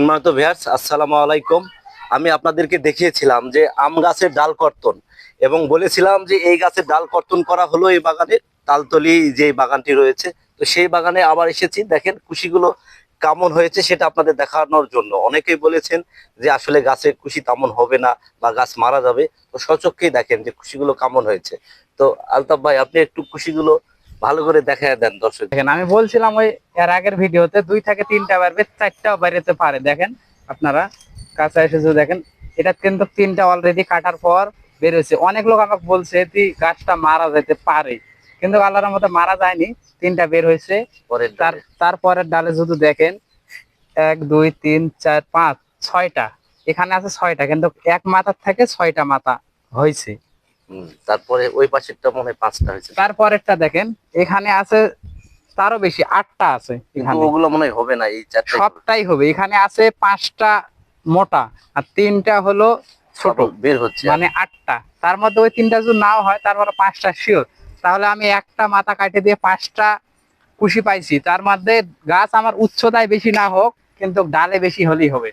সম্মানিত ভিয়ার্স আসসালামু আলাইকুম। আমি আপনাদেরকে দেখিয়েছিলাম যে আম গাছের ডাল কর্তন এবং বলেছিলাম যে এই গাছের ডাল কর্তন করা হলো এই বাগানের তালতলি যে বাগানটি রয়েছে, তো সেই বাগানে আবার এসেছি। দেখেন কুশিগুলো কেমন হয়েছে সেটা আপনাদের দেখানোর জন্য। অনেকেই বলেছেন যে আসলে গাছের কুশি তেমন হবে না বা গাছ মারা যাবে। তো সচক্ষেই দেখেন যে কুশিগুলো কেমন হয়েছে। তো আলতাফ ভাই, আপনি একটু কুশিগুলো ভালো করে দেখায় দেন দর্শক। দেখেন আমি বলছিলাম ওই এর আগের ভিডিওতে দুই থেকে তিনটা বাড়বে চারটাও বেরোতে পারে দেখেন আপনারা। কাছে এসে যদি দেখেন এটা কিন্তু তিনটা অলরেডি কাটার পর বেরোছে অনেক লোক আমাকে বলছে যে গাছটা মারা যেতে পারে। কিন্তু আল্লাহর মতো মারা যায়নি তিনটা বের হয়েছে। পরের তার তারপরের ডালে যদি দেখেন এক দুই তিন চার পাঁচ ছয়টা। এখানে আছে ছয়টা কিন্তু এক মাথার থেকে ছয়টা মাথা হয়েছে। তারপরে ওই পাশেরটা মনে পাঁচটা হয়েছে। তারপরেরটা দেখেন এখানে আছে তারও বেশি আটটা আছে এখানে। ওগুলো মনে হবে না এই চারটে সবটাই হবে এখানে আছে পাঁচটা মোটা আর তিনটা হলো ছোট। বের হচ্ছে। মানে আটটা। তার মধ্যে ওই তিনটা যদি নাও হয় তারপরে পাঁচটা শিওর তাহলে আমি একটা মাথা কাটে দিয়ে পাঁচটা কুশি পাইছি। তার মধ্যে গাছ আমার উচ্চতায় বেশি না হোক কিন্তু ডালে বেশি হলেই হবে।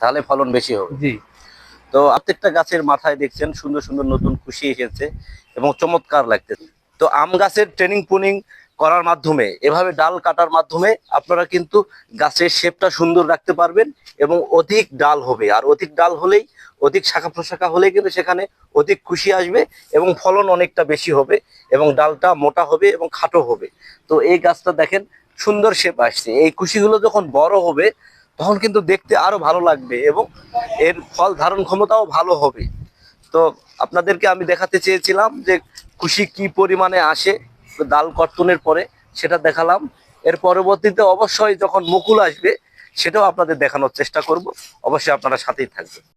তাহলে ফলন বেশি হবে। জি। তো প্রত্যেকটা গাছের মাথায় দেখছেন সুন্দর সুন্দর নতুন খুশি এসেছে এবং চমৎকার লাগতেছে। তো আম গাছের ট্রেনিং পুনিং করার মাধ্যমে, এভাবে ডাল কাটার মাধ্যমে আপনারা কিন্তু গাছের শেপটা সুন্দর রাখতে পারবেন এবং অধিক ডাল হবে। আর অধিক ডাল হলেই, অধিক শাখা প্রশাখা হলে কিন্তু সেখানে অধিক খুশি আসবে এবং ফলন অনেকটা বেশি হবে এবং ডালটা মোটা হবে এবং খাটো হবে। তো এই গাছটা দেখেন সুন্দর শেপ আসছে। এই খুশিগুলো যখন বড় হবে তখন কিন্তু দেখতে আরও ভালো লাগবে এবং এর ফল ধারণ ক্ষমতাও ভালো হবে। তো আপনাদেরকে আমি দেখাতে চেয়েছিলাম যে খুশি কি পরিমাণে আসে ডাল কর্তনের পরে, সেটা দেখালাম। এর পরবর্তীতে অবশ্যই যখন মুকুল আসবে, সেটাও আপনাদের দেখানোর চেষ্টা করব। অবশ্যই আপনারা সাথেই থাকবেন।